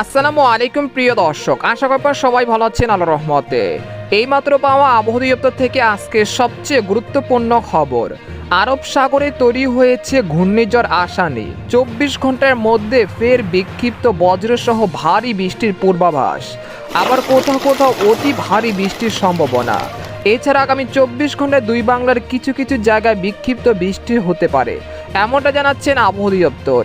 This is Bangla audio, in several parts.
আসসালামু আলাইকুম প্রিয় দর্শক, আশা করি সবাই ভালো আছেন আল্লাহ রহমতে। এইমাত্র পাওয়া আবহাওয়া দপ্তর থেকে আজকে সবচেয়ে গুরুত্বপূর্ণ খবর, আরব সাগরে তৈরি হয়েছে ঘূর্ণিঝড় আসানি। চব্বিশ ঘণ্টার মধ্যে ফের বিক্ষিপ্ত বজ্রসহ ভারী বৃষ্টির পূর্বাভাস। আবার কোথাও কোথাও অতি ভারী বৃষ্টির সম্ভাবনা। এছাড়া আগামী চব্বিশ ঘন্টায় দুই বাংলার কিছু কিছু জায়গায় বিক্ষিপ্ত বৃষ্টি হতে পারে, এমনটা জানাচ্ছেন আবহাওয়া দপ্তর।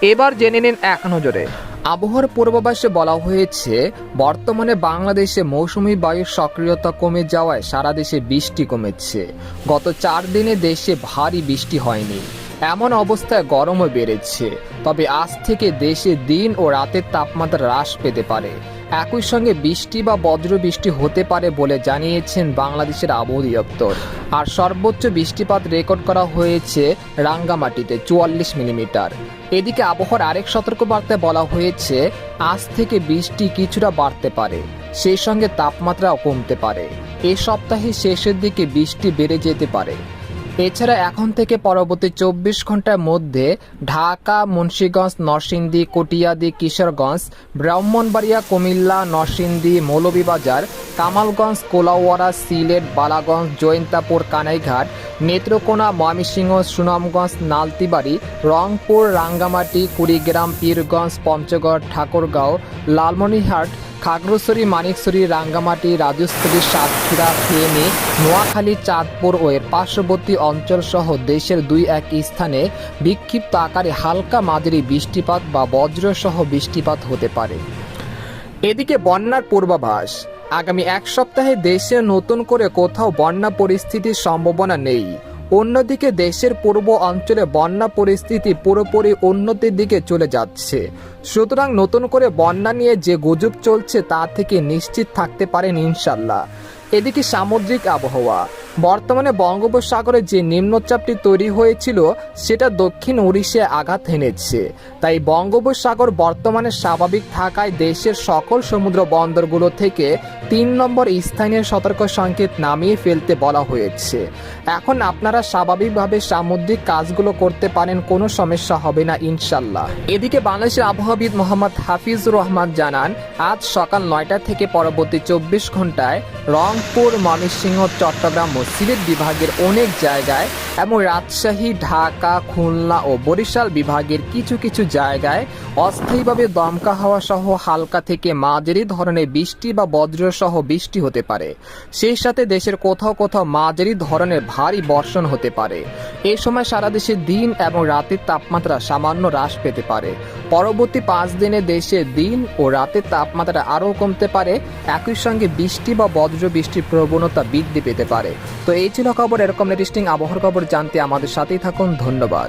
এবার জেনে নিন এক নজরে। আবহাওয়ার পূর্বাভাসে বলা হয়েছে, বর্তমানে বাংলাদেশে মৌসুমি বায়ুর সক্রিয়তা কমে যাওয়ায় সারা দেশে বৃষ্টি কমেছে। গত চার দিনে দেশে ভারী বৃষ্টি হয়নি। এমন অবস্থায় গরমও বেড়েছে। তবে আজ থেকে দেশে দিন ও রাতের তাপমাত্রা হ্রাস পেতে পারে। একই সঙ্গে বৃষ্টি বা বজ্র বৃষ্টি হতে পারে বলে জানিয়েছেন বাংলাদেশের আবহাওয়া দপ্তর আর সর্বোচ্চ বৃষ্টিপাত রেকর্ড করা হয়েছে রাঙ্গামাটিতে, চুয়াল্লিশ মিলিমিটার। এদিকে আবহাওয়ার আরেক সতর্কবার্তায় বলা হয়েছে, আজ থেকে বৃষ্টি কিছুটা বাড়তে পারে, সেই সঙ্গে তাপমাত্রাও কমতে পারে। এ সপ্তাহের শেষের দিকে বৃষ্টি বেড়ে যেতে পারে। এছাড়া এখন থেকে পরবর্তী চব্বিশ ঘণ্টার মধ্যে ঢাকা, মুন্সীগঞ্জ, নরসিংদী, কটিয়াদি, কিশোরগঞ্জ, ব্রাহ্মণবাড়িয়া, কুমিল্লা, নরসিংদী, মৌলভীবাজার কামালগঞ্জ কোলাওয়ারা সিলেট, বালাগঞ্জ জয়ন্তাপুর কানাইঘাট, নেত্রকোনা, ময়মনসিংহ, সুনামগঞ্জ, নালতিবাড়ি, রংপুর, রাঙ্গামাটি, কুড়িগ্রাম, পীরগঞ্জ, পঞ্চগড়, ঠাকুরগাঁও, লালমনিরহাট, খাগড়াছড়ি, মানিকছড়ি, রাঙ্গামাটি রাজস্থলী সাতক্ষীরা, ফেনী, নোয়াখালী, চাঁদপুর ও এর পার্শ্ববর্তী অঞ্চল সহ দেশের দুই এক স্থানে বিক্ষিপ্ত আকারে হালকা মাঝারি বৃষ্টিপাত বা বজ্রসহ বৃষ্টিপাত হতে পারে। এদিকে বন্যার পূর্বাভাস আগামী এক সপ্তাহে দেশে নতুন করে কোথাও বন্যা পরিস্থিতির সম্ভাবনা নেই। অন্যদিকে দেশের পূর্ব অঞ্চলে বন্যা পরিস্থিতি পুরোপুরি উন্নতির দিকে চলে যাচ্ছে। সুতরাং নতুন করে বন্যা নিয়ে যে গুজব চলছে তা থেকে নিশ্চিত থাকতে পারেন ইনশাল্লাহ এদিকে সামুদ্রিক আবহাওয়া। বর্তমানে বঙ্গোপসাগরে যে নিম্নচাপটি তৈরি হয়েছিল, সেটা দক্ষিণ উড়িষ্যায় আঘাত হেনেছে তাই বঙ্গোপসাগর বর্তমানে স্বাভাবিক থাকায় দেশের সকল সমুদ্র বন্দরগুলো থেকে তিন নম্বর স্থানীয় সতর্ক সংকেত নামিয়ে ফেলতে বলা হয়েছে। এখন আপনারা স্বাভাবিকভাবে সামুদ্রিক কাজগুলো করতে পারেন, কোনো সমস্যা হবে না, ইনশাল্লাহ। এদিকে বাংলাদেশের আবহাওয়াবিদ মোহাম্মদ হাফিজুর রহমান জানান, আজ সকাল নয়টা থেকে পরবর্তী চব্বিশ ঘন্টায় রংপুর, ময়মনসিংহ, চট্টগ্রাম সিলেট বিভাগের অনেক জায়গায় এবং রাজশাহী, ঢাকা, খুলনা ও বরিশাল বিভাগের কিছু কিছু জায়গায় অস্থায়ীভাবে দমকা হাওয়া সহ হালকা থেকে মাঝারি ধরনের বৃষ্টি বা বজ্র সহ বৃষ্টি হতে পারে। সেই সাথে দেশের কোথাও কোথাও মাঝারি ধরনের ভারী বর্ষণ হতে পারে। এই সময় সারা দেশে দিন এবং রাতের তাপমাত্রা সামান্য হ্রাস পেতে পারে। পরবর্তী পাঁচ দিনে দেশে দিন ও রাতের তাপমাত্রা আরও কমতে পারে। একই সঙ্গে বৃষ্টি বা বজ্র বৃষ্টির প্রবণতা বৃদ্ধি পেতে পারে। তো এই ছিল খবর এরকম লেটেস্টিং আবহাওয়ার খবর জানতে আমাদের সাথেই থাকুন ধন্যবাদ।